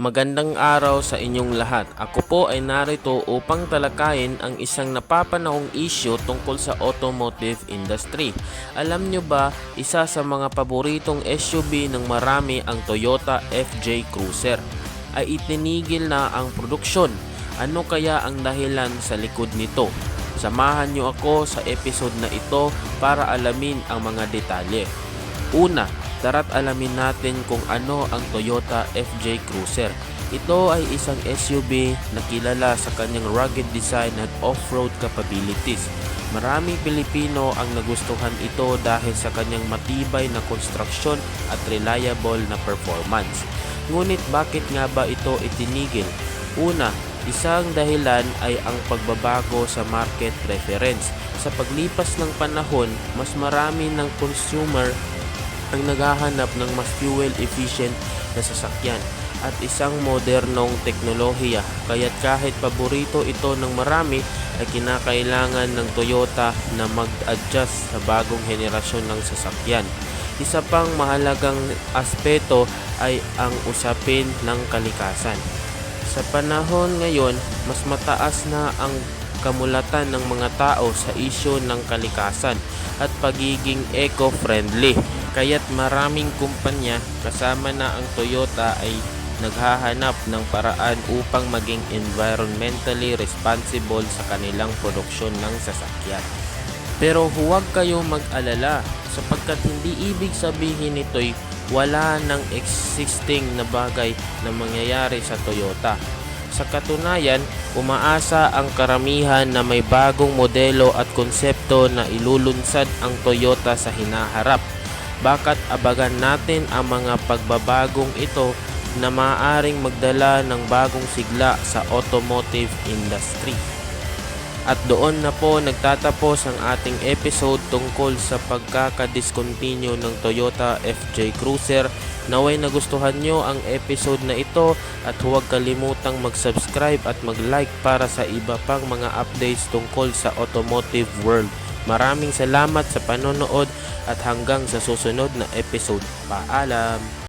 Magandang araw sa inyong lahat. Ako po ay narito upang talakayin ang isang napapanahong issue tungkol sa automotive industry. Alam nyo ba, isa sa mga paboritong SUV ng marami ang Toyota FJ Cruiser ay itinigil na ang produksyon. Ano kaya ang dahilan sa likod nito? Samahan nyo ako sa episode na ito para alamin ang mga detalye. Una, tara't alamin natin kung ano ang Toyota FJ Cruiser. Ito ay isang SUV na kilala sa kanyang rugged design at off-road capabilities. Maraming Pilipino ang nagustuhan ito dahil sa kanyang matibay na konstruksyon at reliable na performance. Ngunit bakit nga ba ito itinigil? Una, isang dahilan ay ang pagbabago sa market preference. Sa paglipas ng panahon, mas marami ng consumer ang naghahanap ng mas fuel efficient na sasakyan at isang modernong teknolohiya kaya't kahit paborito ito ng marami ay kinakailangan ng Toyota na mag-adjust sa bagong henerasyon ng sasakyan. Isa pang mahalagang aspeto ay ang usapin ng kalikasan. Sa panahon ngayon, mas mataas na ang kamulatan ng mga tao sa isyo ng kalikasan at pagiging eco-friendly. Kaya't maraming kumpanya kasama na ang Toyota ay naghahanap ng paraan upang maging environmentally responsible sa kanilang produksyon ng sasakyan. Pero huwag kayong mag-alala sapagkat hindi ibig sabihin nito'y wala ng existing na bagay na mangyayari sa Toyota. Sa katunayan, umaasa ang karamihan na may bagong modelo at konsepto na ilulunsad ang Toyota sa hinaharap. Bakat abagan natin ang mga pagbabagong ito na maaaring magdala ng bagong sigla sa automotive industry. At doon na po nagtatapos ang ating episode tungkol sa pagkakadiscontinue ng Toyota FJ Cruiser. Naway nagustuhan nyo ang episode na ito at huwag kalimutang mag-subscribe at mag-like para sa iba pang mga updates tungkol sa automotive world. Maraming salamat sa panonood at hanggang sa susunod na episode. Paalam!